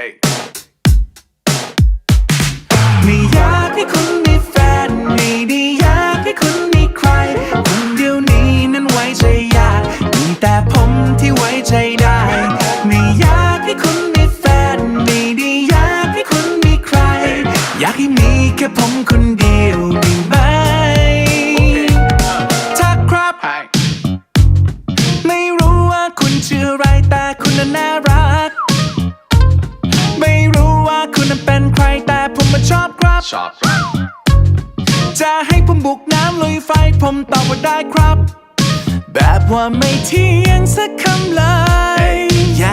hey. ชอบครับ จะให้ผมบุกน้ำลุยไฟผมตอบว่าได้ครับ แบบว่าไม่เที่ยงสักคำเลย อย่า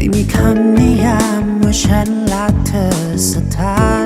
ยมีคำนิยามว่าฉันรักเธอสักทา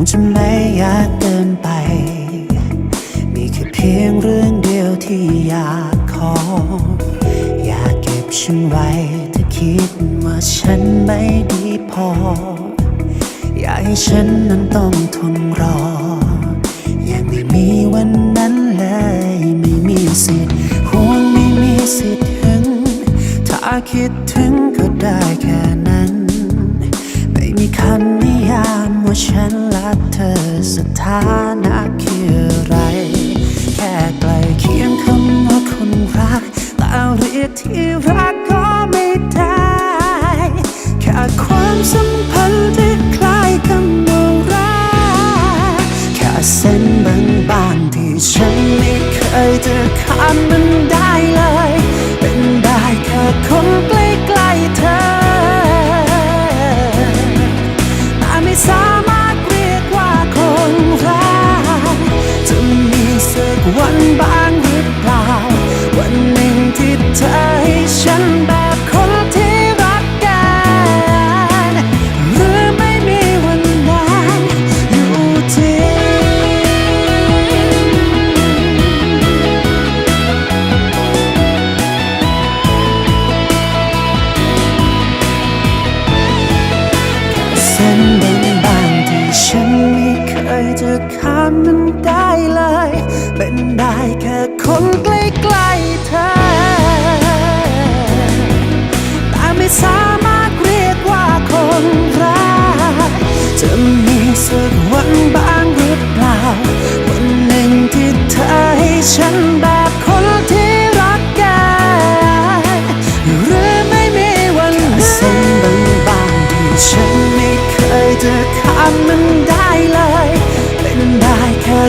งจะไม่ยากเกินไป มีแค่เพียงเรื่องเดียวที่อยากขอ อยากเก็บฉันไว้ถ้าคิดว่าฉันไม่ดีพอ อยากให้ฉันนั้นต้องทนรอ ยังไม่มีวันนั้นเลย ไม่มีสิทธิ์ห่วงไม่มีสิทธิ์หึง ถ้าคิดถึงก็ได้แค่นั้น ไม่มีคำนิยาม ว่าฉันรักเธอสถานะคืออะไร แค่ใกล้เคียงคำว่าคนรักแต่เรียกที่รักก็ไม่ได้แค่ความสัมพันธ์ที่คล้ายคำว่ารักแค่เส้นบางๆที่ฉันไม่เคยจะข้ามมัน ข้ามมันได้เลย เป็นได้แค่คนใกล้ๆเธอ แต่ไม่สามารถเรียกว่าคนรักจะมีสักวันบ้างหรือเปล่า วันหนึ่งที่เธอให้ฉันแบบคนที่รักกันหรือไม่มีวันนั้นเส้นบางๆที่ฉันไม่เคยจะข้ามมันได้เลยเป็นได้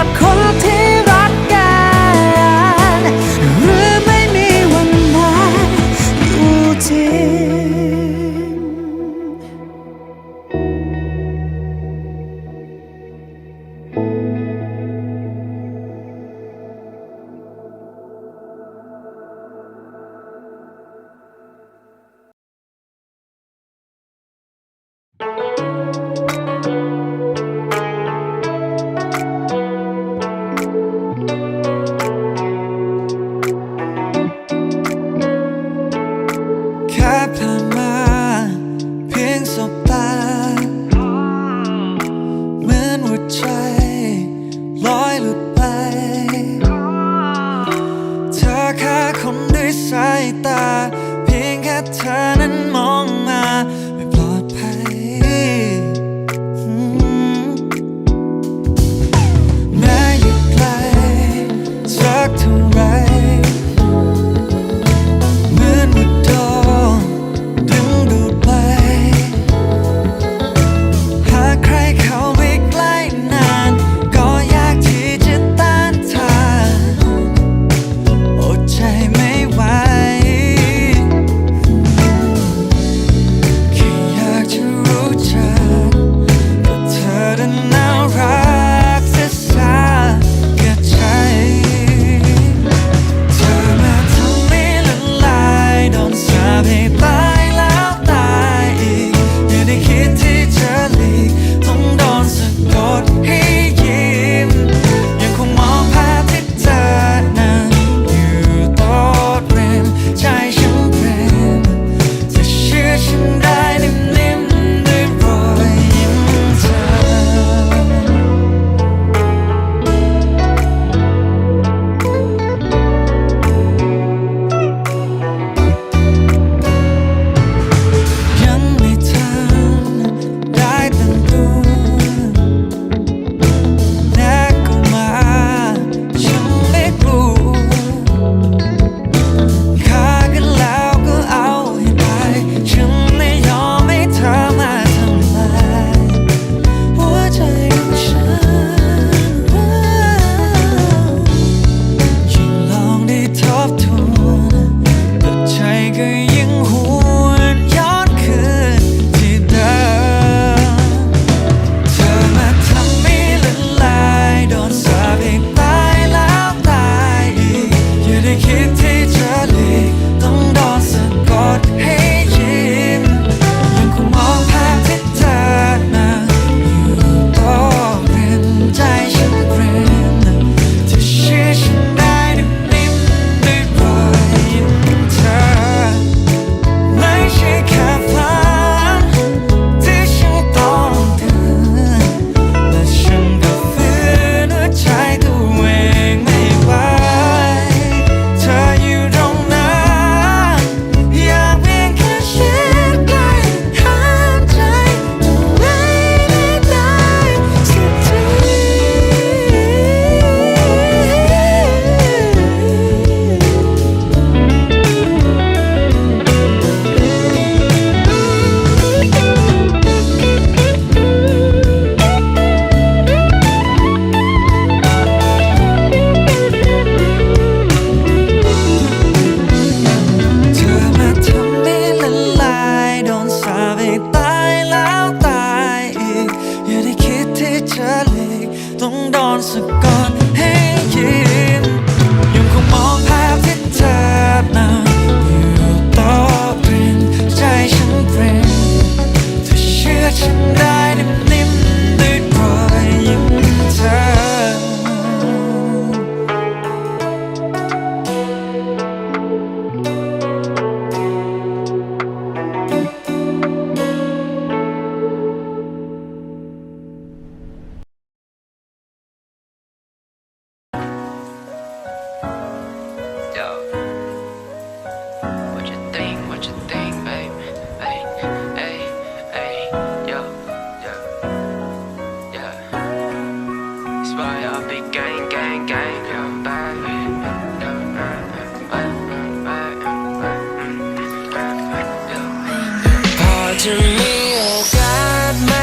บ จะมีโอกาสไหม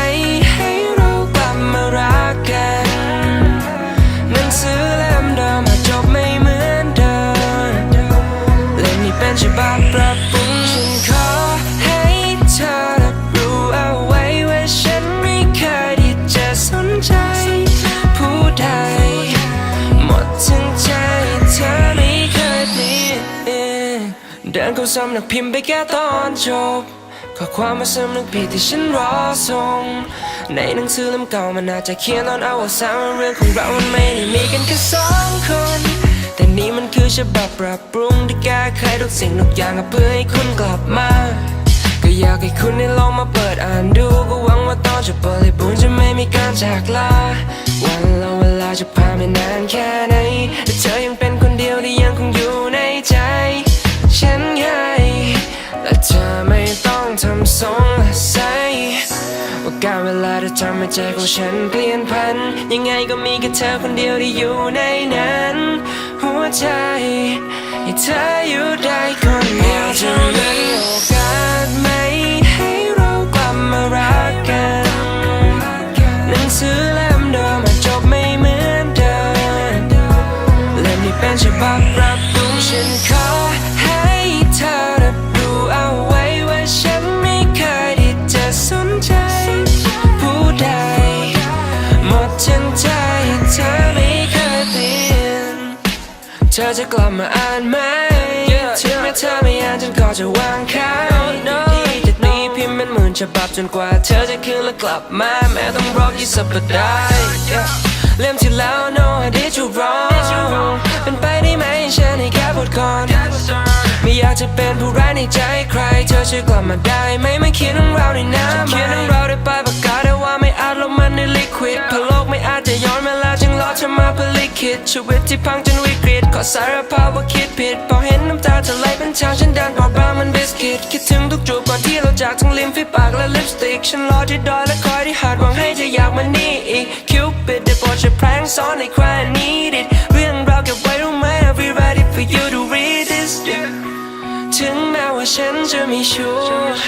ให้เรากลับมารักกันหนังสือเล่มเดิมอาจจบไม่เหมือนเดิมเล่มนี้เป็นฉบับปรับปรุงฉันขอให้เธอรับรู้เอาไว้ว่าฉันไม่เคยที่จะสนใจ ผู้ใดหมดทั้งใจเธอไม่เคยเปลี่ยนเดินเข้าสำนักพิมพ์ไปแค่ตอนจบ ข้อความมาสำนึกผิดที่ฉันรอส่งในหนังสือเล่มเก่ามันอาจจะเขียนตอนเอาว่าสามเรื่องของเรามันไม่ได้มีกันแค่สองคน แต่นี่มันคือฉบับปรับปรุงที่แก้ไขทุกสิ่งทุกอย่างเพื่อให้คุณกลับมา ก็อยากให้คุณได้ลองมาเปิดอ่านดูก็หวังว่าตอนจะบริบูรณ์จะไม่มีการจากลาวันและเวลาจะผ่านไปนานแค่ไหนแต่เธอยังเป็น การเวลาจะทำให้ใจของฉันเปลี่ยนพัน ยังไงก็มีแค่เธอคนเดียวที่อยู่ในนั้น หัวใจให้เธออยู่ได้คนเดียวจะมีโอกาสไหม ให้เรากลับมารักกันหนังสือเล่มเดิมอาจจบไม่เหมือนเดิมเล่มนี้เป็นฉบับรับ กลับมาอ่านไหมถึงแม้เธอไม่อ่านฉันก็จะวางข้างที่จะตีพิมพ์เป็นหมื่นฉบับจนกว่าเธอจะคืนและกลับมาแม้ต้องรอกี่สัปดาห์ Yeah เล่มที่แล้ว no I did you wrong เป็นไปได้ไหมฉันให้แค่บทก่อนไม่อยากจะเป็นผู้ร้ายในใจใคร เธอช่วยกลับมาได้ไหมไม่เขียนเรื่องราวในน้ำเขียนเรื่องราวได้ไปประกาศได้ว่าไม่อาจลงมันในลิควิดเพราะโลกไม่อา จะย้อนเวลาจึงรอเธอมาเพื่อลิขิตชีวิตที่พังจนวิกฤตขอสารภาพว่าคิดผิด พอเห็นน้ำตาเธอไหลเป็นทางฉันดันบอกบ้างมันบิสกิตคิดถึงทุกจูบก่อนที่เราจากทั้งริมฝีปากและลิปสติก ฉันรอที่ดอยและคอยที่หาดหวังให้เธอยากมานี่อีกคิวปิดได้โปรดช่วยแพร่งซ้อนในใคร need it เรื่องราวเก็บไว้รู้ไหม I'll be ready for you to read this ถึงแม้ว่าฉันจะไม่ชัวร์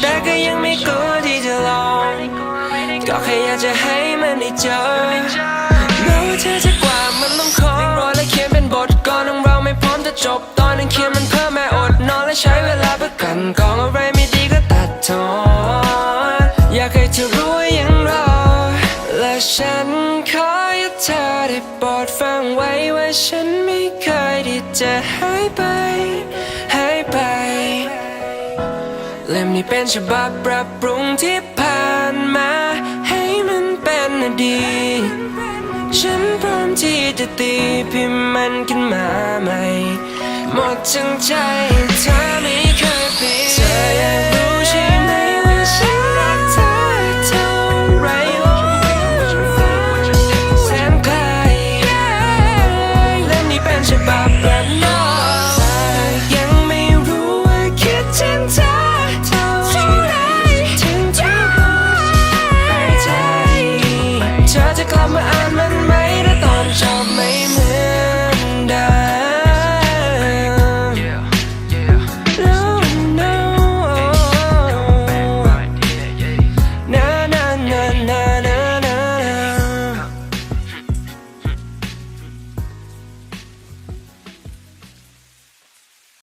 แต่ก็ยังไม่กลัวที่จะลอง ก็แค่อยากจะให้มันได้เจอแม้ว่าเธอจะกว่ามันต้องขอรอและเขียนเป็นบทก่อนของเราไม่พร้อมจะจบ ตอนนั้นเขียนมันเพิ่มแม่อดนอนและใช้เวลาเพื่อกันกองอะไรไม่ดีก็ตัดทอนอยากให้เธอรู้ว่ายังรอ และฉันขอให้เธอได้โปรดฟังไว้ว่าฉันไม่เคยที่จะหายไปหายไป เล่มนี้เป็นฉบับปรับปรุงที่ ดี ฉันพร้อมที่จะตีพิมพ์มันขึ้นมาใหม่ หมดทั้งใจเธอไม่เคยเปลี่ยนเธอยัง